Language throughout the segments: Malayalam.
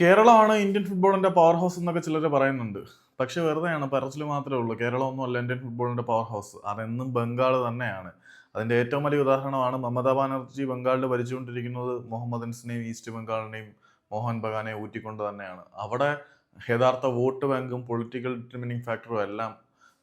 കേരളമാണ് ഇന്ത്യൻ ഫുട്ബോളിന്റെ പവർ ഹൗസ് എന്നൊക്കെ ചിലർ പറയുന്നുണ്ട്. പക്ഷെ വെറുതെയാണ് പറച്ചിൽ മാത്രമേ ഉള്ളൂ. കേരളമൊന്നും അല്ല ഇന്ത്യൻ ഫുട്ബോളിന്റെ പവർ ഹൗസ് അതെന്നും ബംഗാൾ തന്നെയാണ്. അതിന്റെ ഏറ്റവും വലിയ ഉദാഹരണമാണ് മമതാ ബാനർജി ബംഗാളിൽ ഭരിച്ചുകൊണ്ടിരിക്കുന്നത് മുഹമ്മദൻസിനെയും ഈസ്റ്റ് ബംഗാളിനെയും മോഹൻ ബഗാനെ ഊറ്റിക്കൊണ്ട് തന്നെയാണ്. അവിടെ യഥാർത്ഥ വോട്ട് ബാങ്കും പൊളിറ്റിക്കൽ ഡിറ്റർമിനിങ് ഫാക്ടറും എല്ലാം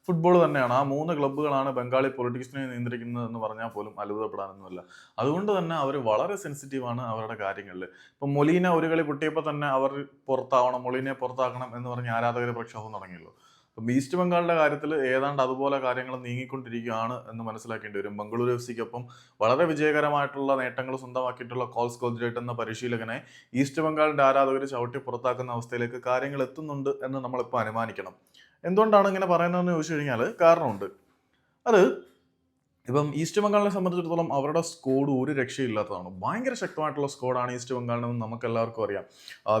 ഫുട്ബോൾ തന്നെയാണ്. ആ മൂന്ന് ക്ലബ്ബുകളാണ് ബംഗാളി പൊളിറ്റിക്സിനെ നിയന്ത്രിക്കുന്നത് എന്ന് പറഞ്ഞാൽ പോലും അത്ഭുതപ്പെടാനൊന്നുമില്ല. അതുകൊണ്ട് തന്നെ അവർ വളരെ സെൻസിറ്റീവാണ് അവരുടെ കാര്യങ്ങളിൽ. ഇപ്പം മൊലീന ഒരു കളി പൊട്ടിയപ്പോൾ തന്നെ അവർ പുറത്താവണം മൊലീനെ പുറത്താക്കണം എന്ന് പറഞ്ഞ് ആരാധകർ പ്രക്ഷോഭം തുടങ്ങിയല്ലോ. അപ്പം ഈസ്റ്റ് ബംഗാളിന്റെ കാര്യത്തിൽ ഏതാണ്ട് അതുപോലെ കാര്യങ്ങൾ നീങ്ങിക്കൊണ്ടിരിക്കുകയാണ് എന്ന് മനസ്സിലാക്കേണ്ടി വരും. ബംഗളൂരു എഫ് സിക്കൊപ്പം വളരെ വിജയകരമായിട്ടുള്ള നേട്ടങ്ങൾ സ്വന്തമാക്കിയിട്ടുള്ള കോൾസ് കോദ്രേറ്റ് എന്ന പരിശീലകനെ ഈസ്റ്റ് ബംഗാളിന്റെ ആരാധകർ ചവിട്ടി പുറത്താക്കുന്ന അവസ്ഥയിലേക്ക് കാര്യങ്ങൾ എത്തുന്നുണ്ട് എന്ന് നമ്മളിപ്പോൾ അനുമാനിക്കണം. എന്തുകൊണ്ടാണ് ഇങ്ങനെ പറയുന്നതെന്ന് ചോദിച്ചു കഴിഞ്ഞാൽ കാരണമുണ്ട്. അത് ഇപ്പം ഈസ്റ്റ് ബംഗാളിനെ സംബന്ധിച്ചിടത്തോളം അവരുടെ സ്കോഡ് ഒരു രക്ഷയില്ലാത്തതാണ്. ഭയങ്കര ശക്തമായിട്ടുള്ള സ്കോഡാണ് ഈസ്റ്റ് ബംഗാളിനെന്ന് നമുക്ക് എല്ലാവർക്കും അറിയാം.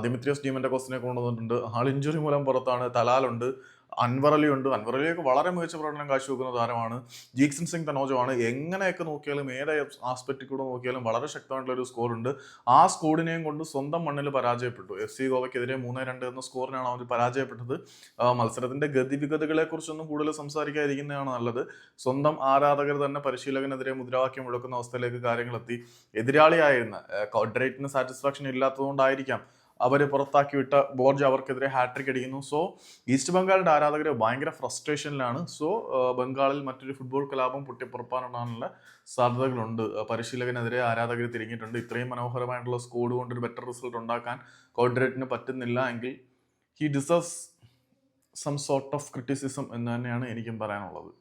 ദിമിത്രിയോസ് ടീമിന്റെ കോസ്റ്റിനെ കൊണ്ടുവന്നിട്ടുണ്ട്. ആൾ ഇഞ്ചുറി മൂലം പുറത്താണ്. തലാലുണ്ട് അൻവർ അൻവറലിയൊക്കെ വളരെ മികച്ച പ്രകടനം കാഴ്ചവെക്കുന്ന താരമാണ്. ജീക്സൺ സിംഗ് തനോജമാണ്. എങ്ങനെയൊക്കെ നോക്കിയാലും ഏത് ആസ്പെക്റ്റിൽ കൂടെ നോക്കിയാലും വളരെ ശക്തമായിട്ടുള്ള ഒരു സ്കോർ ഉണ്ട്. ആ സ്കോഡിനെയും കൊണ്ട് സ്വന്തം മണ്ണിൽ പരാജയപ്പെട്ടു. എഫ് സി ഗോവയ്ക്കെതിരെ മൂന്ന് രണ്ട് എന്ന സ്കോറിനാണ് അവർ പരാജയപ്പെട്ടത്. മത്സരത്തിന്റെ ഗതിവിഗതികളെ കുറിച്ചൊന്നും കൂടുതൽ സംസാരിക്കാതിരിക്കുന്നതാണ് നല്ലത്. സ്വന്തം ആരാധകർ തന്നെ പരിശീലകനെതിരെ മുദ്രാവാക്യം മുഴക്കുന്ന അവസ്ഥയിലേക്ക് കാര്യങ്ങൾ എത്തി എതിരാളിയായിരുന്ന കോഡ്രേറ്റിന് സാറ്റിസ്ഫാക്ഷൻ ഇല്ലാത്തതുകൊണ്ടായിരിക്കാം അവർ പുറത്താക്കി വിട്ട ബോർജ് അവർക്കെതിരെ ഹാട്രിക് അടിക്കുന്നു. സോ ഈസ്റ്റ് ബംഗാളിന്റെ ആരാധകർ ഭയങ്കര ഫ്രസ്ട്രേഷനിലാണ് സോ ബംഗാളിൽ മറ്റൊരു ഫുട്ബോൾ കലാപം പൊട്ടിപ്പുറപ്പാനുള്ള സാധ്യതകളുണ്ട്. പരിശീലകനെതിരെ ആരാധകർ തിരിഞ്ഞിട്ടുണ്ട്. ഇത്രയും മനോഹരമായിട്ടുള്ള സ്കോഡ് കൊണ്ട് ഒരു ബെറ്റർ റിസൾട്ട് ഉണ്ടാക്കാൻ കോഡ്രേറ്റിന് പറ്റുന്നില്ല എങ്കിൽ he deserves some sort of criticism എന്ന് തന്നെയാണ് എനിക്കും പറയാനുള്ളത്.